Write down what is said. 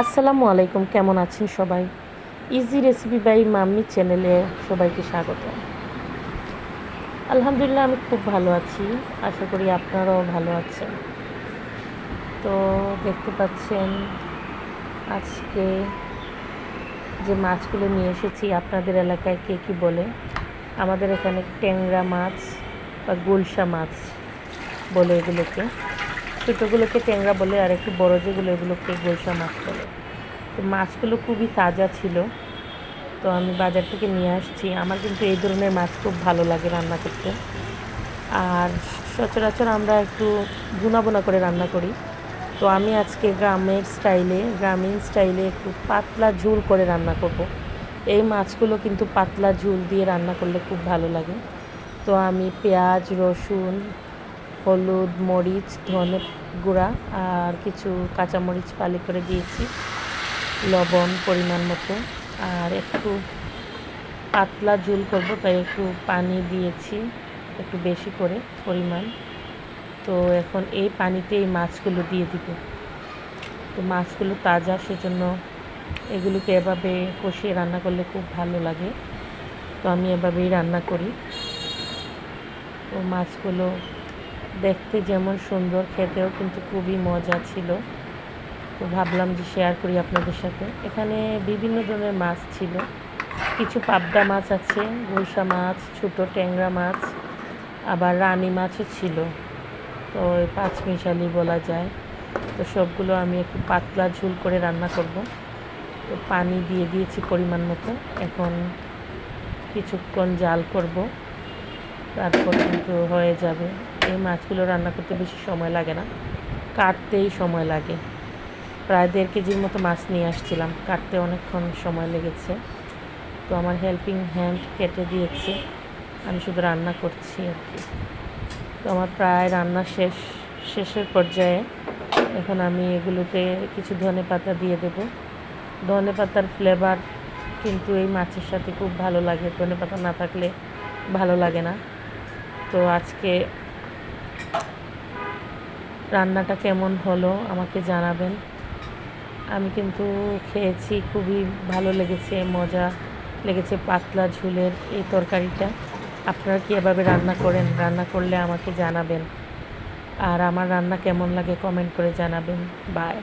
আসসালামু আলাইকুম, কেমন আছেন সবাই? ইজি রেসিপি বাই মাম্মি চ্যানেলে সবাইকে স্বাগত। আলহামদুলিল্লাহ, আমি খুব ভালো আছি। আশা করি আপনারাও ভালো আছেন। তো দেখতে পাচ্ছেন, আজকে যে মাছগুলো নিয়ে এসেছি, আপনাদের এলাকায় কে কী বলে? আমাদের এখানে ট্যাংরা মাছ বা গুলশা মাছ বলে এগুলোকে। ছোটোগুলোকে ট্যাংরা বলে, আর একটু বড়ো যেগুলো, এগুলোকে গোলসা মাছ বলে। তো মাছগুলো খুবই তাজা ছিল। তো আমি বাজার থেকে নিয়ে আসছি। আমার কিন্তু এই ধরনের মাছ খুব ভালো লাগে রান্না করতে। আর সচরাচর আমরা একটু বুনা বোনা করে রান্না করি। তো আমি আজকে গ্রামের স্টাইলে, গ্রামীণ স্টাইলে একটু পাতলা ঝোল করে রান্না করব। এই মাছগুলো কিন্তু পাতলা ঝোল দিয়ে রান্না করলে খুব ভালো লাগে। তো আমি পেঁয়াজ, রসুন হলুদ, মরিচ ধনে গুঁড়া আর কিছু কাঁচামরিচ ফালি করে দিয়েছি, লবণ পরিমাণ মতো। আর একটু পাতলা ঝুল করব, তাই একটু পানি দিয়েছি, একটু বেশি করে পরিমাণ। তো এখন এই পানিতে এই মাছগুলো দিয়ে দিব। তো মাছগুলো তাজা, সেজন্য এগুলোকে এভাবে কষিয়ে রান্না করলে খুব ভালো লাগে। তো আমি এভাবেই রান্না করি। তো মাছগুলো দেখতে যেমন সুন্দর, খেতেও কিন্তু খুবই মজা ছিল। তো ভাবলাম যে শেয়ার করি আপনাদের সাথে। এখানে বিভিন্ন ধরনের মাছ ছিল। কিছু পাবদা মাছ আছে গুলশা মাছ, ছোটো ট্যাংরা মাছ, আবার রানী মাছও ছিল। তো ওই পাঁচমিশালি বলা যায়। তো সবগুলো আমি একটু পাতলা ঝুল করে রান্না করব। তো পানি দিয়ে দিয়েছি পরিমাণ মতো। এখন কিছুক্ষণ জাল করব। তারপর কিন্তু হয়ে যাবে। এই মাছগুলো রান্না করতে বেশি সময় লাগে না। কাটতেই সময় লাগে। প্রায় দেড় কেজির মতো মাছ নিয়ে আসছিলাম। কাটতে অনেকক্ষণ সময় লেগেছে। তো আমার হেল্পিং হ্যান্ড কেটে দিয়েছে। আমি শুধু রান্না করছি আর কি। তো আমার প্রায় রান্না শেষ, শেষের পর্যায়ে এখন আমি এগুলোতে কিছু ধনে পাতা দিয়ে দেব। ধনে পাতার ফ্লেভার কিন্তু এই মাছের সাথে খুব ভালো লাগে। ধনে পাতা না থাকলে ভালো লাগে না। তো আজকে রান্নাটা কেমন হলো আমাকে জানাবেন। আমি কিন্তু খেয়েছি, খুবই ভালো লেগেছে, মজা লেগেছে পাতলা ঝুলের এই তরকারিটা। আপনারা কি এভাবে রান্না করেন? রান্না করলে আমাকে জানাবেন। আর আমার রান্না কেমন লাগে কমেন্ট করে জানাবেন। বাই